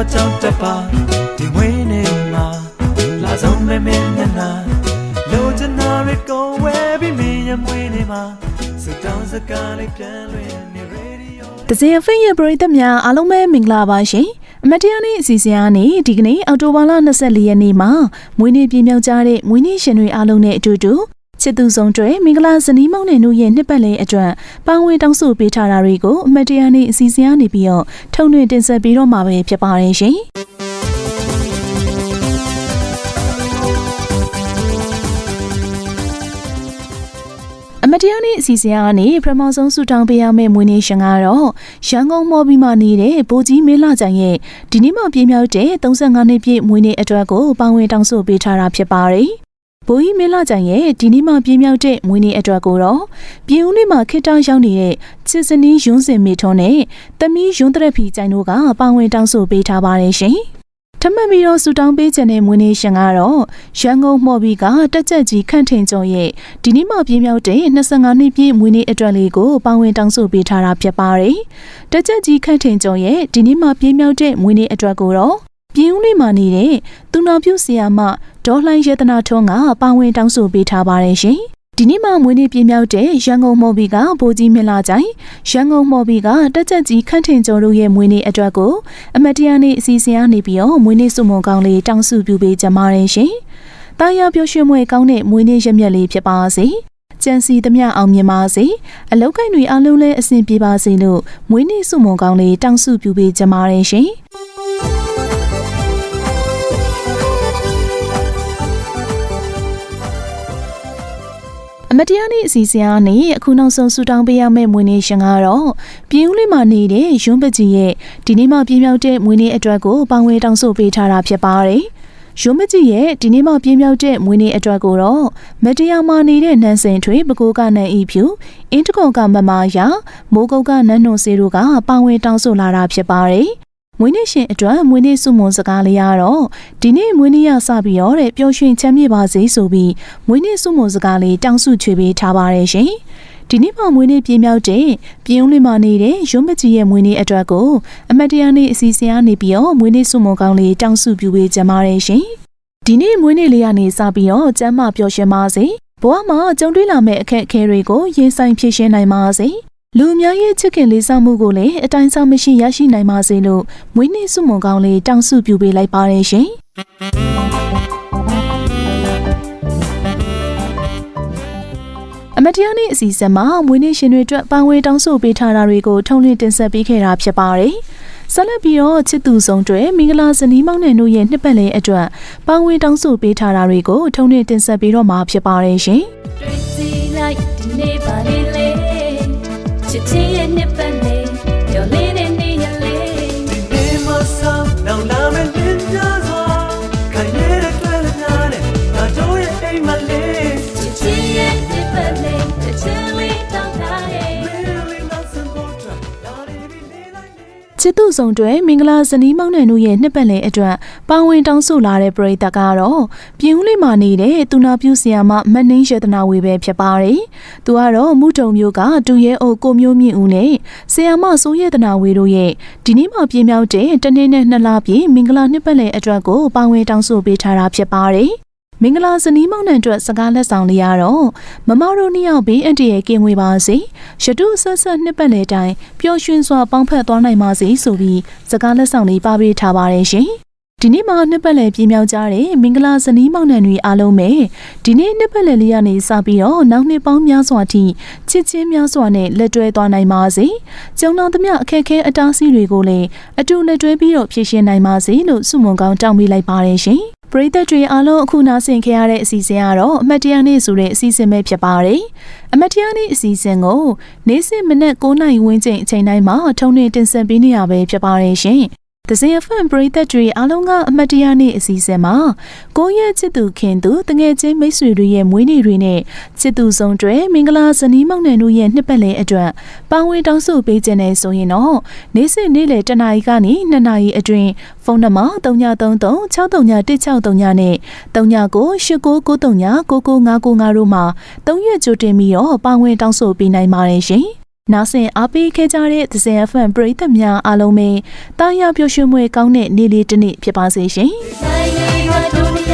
ခေါ်ကြောက်တပါဒီဝင်းနေမှာလာဆုံးမဲမဲနနာလိုချင်တာတွေကုန်ဝဲပြီးမင်းရမွေးနေမှာစတောင်းစကားလေးပြန်လွင်နေရေဒီယိုတစင်အဖိရဲ့ပရိသတ်များအားလုံးပဲမင်္ဂလာပါရှင်အမတရားနေ့အစီအစဉ်အားနဲ့ဒီကနေ့အော်တိုဘာလ24ရက်နေ့မှာမွေးနေ့ပြည့်မြောက်ကြတဲ့မွေးနေ့ရှင်တွေအားလုံးနဲ့အတူတူ ချစ်သူဆုံးတွေမင်္ဂလာဇနီးမောင်နှံတို့ရဲ့နှစ်ပတ်လည်အတွက်ပန်းဝေးတောင်းဆိုပေးထားတာတွေကိုအမတ်တရားနေ့အစီအစဉ်အနေပြီးတော့ထုံလွှင့်တင်ဆက်ပေးတော့မှာပဲဖြစ်ပါတယ်ရှင်အမတရားနေ့အစီအစဉ်ကနေပထမဆုံးဆူတောင်းပေးရမယ့်မွေးနေ့ရှင်ကတော့ရန်ကုန်မော်ဘီမှာနေတဲ့ဗိုလ်ကြီးမင်းလာကြိုင်ရဲ့ဒီနေ့မှပြည့်မြောက်တဲ့35နှစ်ပြည့်မွေးနေ့အတွက်ကိုပါဝင်တောင်းဆိုပေးထားတာဖြစ်ပါတယ်။ ဗိုလ်ကြီးမင်းလာကြိုင်ရဲ့ဒီနေ့မှပြည့်မြောက်တဲ့မွေးနေ့အတွက်ကိုတော့ပြည်ဦးလေးမှာခေတ္တရောက်နေတဲ့ချစ်စနီးယွန်းစင်မေထွန်းနဲ့တမီးယွန်းတရက်ဖီကြိုင်တို့ကပါဝင်တောင်းဆိုပေးထားပါတယ်ရှင်။ထပ်မံပြီးတော့ဆူတောင်းပေးခြင်းတဲ့မွေးနေ့ရှင်ကတော့ရန်ကုန်မော်ဘီကတက်ကြက်ကြီးခန့်ထင်ကျော်ရဲ့ဒီနေ့မှပြင်းမြောက်တဲ့25နှစ်ပြည့်မွေးနေ့အတွက်လေးကိုပါဝင်တောင်းဆိုပေးထားတာဖြစ်ပါတယ်။တက်ကြက်ကြီးခန့်ထင်ကျော်ရဲ့ဒီနေ့မှပြင်းမြောက်တဲ့မွေးနေ့အတွက်ကိုတော့ပြင်းဦးလေးမှာနေတဲ့သူနာပြုဆရာမဒေါ်လှိုင်းရတနာထွန်းကပါဝင်တောင်းဆိုပေးထားပါတယ်ရှင်။ဒီနေ့မှမွေးနေ့ပြည့်မြောက်တဲ့ရန်ကုန်မော်ဘီကဗိုလ်ကြီးမင်းလာကြိုင်ရန်ကုန်မော်ဘီကတက်ကြက်ကြီးခန့်ထင်ကျော်တို့ရဲ့မွေးနေ့အတွက်ကိုအမတ်တရားနေ့အစီအစဉ်အနေပြီးတော့မွေးနေ့စုမုံကောင်းလေးတောင်းစုပြုပေးကြပါရရှင်။တာယာပြောရွှင်မွေကောင်းတဲ့မွေးနေ့ရက်မြက်လေးဖြစ်ပါစေ။ကြံစီသမျှအောင်မြင်ပါစေ။အလောက်ကိုင်းတွေအလုံးလဲအဆင်ပြေပါစေလို့မွေးနေ့စုမုံကောင်းလေးတောင်းစုပြုပေးကြပါရရှင်။ အမတရားနေ့အစီအစဉ်အနေနဲ့အခုနောက်ဆုံးဆူတောင်းပေးရမယ့်မွေးနေ့ရှင်ကတော့ပြည်ဦးလေးမှာနေတဲ့ရွန်းပကြီးရဲ့ဒီနေ့မှပြင်းမြောက်တဲ့မွေးနေ့အတွက်ကိုပန်းဝေးတောင်းဆိုပေးထားတာဖြစ်ပါတယ်။ရွန်းပကြီးရဲ့ဒီနေ့မှပြင်းမြောက်တဲ့မွေးနေ့အတွက်ကိုတော့မတရားမှနေတဲ့နန်းစင်ထွေပကိုးကနန်းဤဖြူအင်းတကုံကမမယာမိုးကုတ်ကနန်းနုံစေတို့ကပန်းဝေးတောင်းဆိုလာတာဖြစ်ပါတယ်။ မွေးနေ့ရှင်အတွက်မွေးနေ့စုမွန်စကားလေးရတော့ဒီနေ့မွေးနေ့ရစပြီးတော့တဲ့ပျော်ရွှင်ချမ်းမြေ့ပါစေဆိုပြီးမွေးနေ့စုမွန်စကားလေးတောင်းစုချွေပေးထားပါတယ်ရှင်။ဒီနေ့မှမွေးနေ့ပြင်းမြောက်တဲ့ပြင်းဦးလေးမှနေတဲ့ရုံးမကြီးရဲ့မွေးနေ့အတွက်ကိုအမတ်တရားနေ့အစီအစဉ်ကနေပြီးတော့မွေးနေ့စုမွန်ကောင်းလေးတောင်းစုပြုပေးကြပါတယ်ရှင်။ဒီနေ့မွေးနေ့လေးကနေစပြီးတော့ကျမ်းမာပျော်ရွှင်ပါစေ။ဘဝမှာကြုံတွေ့လာမယ့်အခက်အခဲတွေကိုရင်ဆိုင်ဖြေရှင်းနိုင်ပါစေ။ လူအများရဲ့ချစ်ခင်လေးစားမှုကိုလည်းအတိုင်းအစားမရှိရရှိနိုင်ပါစေလို့မွေးနေ့စုမွန်ကောင်းလေးတောင်းစုပြုပေးလိုက်ပါတယ်ရှင်။အမတရားနေ့အစီအစဉ်မှာမွေးနေ့ရှင်တွေအတွက်ပန်းဝေးတောင်းဆိုပေးထားတာတွေကိုထုံးလင်းတင်ဆက်ပေးခဲ့တာဖြစ်ပါတယ်။ဆက်လက်ပြီးတော့ချစ်သူဆုံးတွေမင်္ဂလာဇနီးမောင်နှံတို့ရဲ့နှစ်ပတ်လည်အတွက်ပန်းဝေးတောင်းဆိုပေးထားတာတွေကိုထုံးလင်းတင်ဆက်ပေးတော့မှာဖြစ်ပါတယ်ရှင်။တွေ့စီလိုက်ဒီနေ့ပါလေ ချစ်သူဆောင်တွေမင်္ဂလာဇနီးမောင်နှံတို့ရဲ့နှစ်ပတ်လည်အတွက်ပါဝင်တောင်းဆိုလာတဲ့ပရိသတ်ကတော့ပြည်ဦးလေးမှာနေတဲ့သူနာပြုဆရာမမတ်နှင်းရတနာဝေပဲဖြစ်ပါတယ်။သူကတော့မုတုံမျိုးကတူရဲအုပ်ကိုမျိုးမြင့်ဦးနဲ့ဆရာမစိုးရတနာဝေတို့ရဲ့ဒီနေ့မှပြင်းမြောက်တဲ့တနေ့နဲ့နှစ်လပြည့်မင်္ဂလာနှစ်ပတ်လည်အတွက်ကိုပါဝင်တောင်းဆိုပေးထားတာဖြစ်ပါတယ်။ မင်္ဂလာဇနီးမောင်နှံအတွက်စကားလက်ဆောင်လေးရတော့မမတို့နှစ်ယောက်ဘေးအန္တရာယ်ကင်းဝေးပါစေရတုဆက်ဆက်နှစ်ပတ်လည်တိုင်းပျော်ရွှင်စွာပေါင်းဖက်သွားနိုင်ပါစေဆိုပြီးစကားလက်ဆောင်လေးပါပေးထားပါတယ်ရှင်ဒီနေ့မှာနှစ်ပတ်လည်ပြင်းမြောက်ကြတဲ့မင်္ဂလာဇနီးမောင်နှံတွေအားလုံးပဲဒီနေ့နှစ်ပတ်လည်လေးကနေစပြီးတော့နောက်နှစ်ပေါင်းများစွာထိချစ်ချင်းများစွာနဲ့လက်တွဲသွားနိုင်ပါစေကျုံတော်သမျှအခက်အခဲအတားအဆီးတွေကိုလည်းအတူလက်တွဲပြီးတော့ဖြေရှင်းနိုင်ပါစေလို့ဆုမွန်ကောင်းတောင်းပေးလိုက်ပါတယ်ရှင် ပရိသတ်တွေအားလုံးအခုနားဆင်ခဲ့ရတဲ့အစီအစဉ်ကတော့အမတ်တရားနေ့ဆိုတဲ့အစီအစဉ်ပဲဖြစ်ပါတယ်။အမတ်တရားနေ့အစီအစဉ်ကိုနေ့စဉ်မနက်9:00နာရီဝန်းကျင်အချိန်တိုင်းမှာထုံးနေတင်ဆက်ပေးနေရပဲဖြစ်ပါတယ်ရှင်။ ဒဇင် FM ပရိသတ်တွေအားလုံးကအမတ်တရားနေ့အစီအစဉ်မှာကိုယ့်ရဲ့ချစ်သူခင်သူတငယ်ချင်းမိတ်ဆွေတွေရဲ့မွေးနေ့တွေနဲ့ချစ်သူဆုံးတွေမင်္ဂလာဇနီးမောင်နှံတို့ရဲ့နှစ်ပတ်လည်အတွက်ပန်းဝင်တောင်းဆိုပေးခြင်းနဲ့ဆိုရင်တော့နေ့စဉ်နေ့လယ်တနာရီကနေ2နာရီအတွင်းဖုန်းနံပါတ်3933 633163နဲ့399899399959တို့မှာ3ရက်ကြိုတင်ပြီးတော့ပန်းဝင်တောင်းဆိုပေးနိုင်ပါတယ်ရှင်။ နားဆင်အားပေးခဲ့ကြတဲ့သဇင် FM ပရိသတ်များအားလုံးပဲတာယာပျော်ရွှင်မွေကောင်းတဲ့နေ့လေးတစ်နေ့ဖြစ်ပါစေရှင်။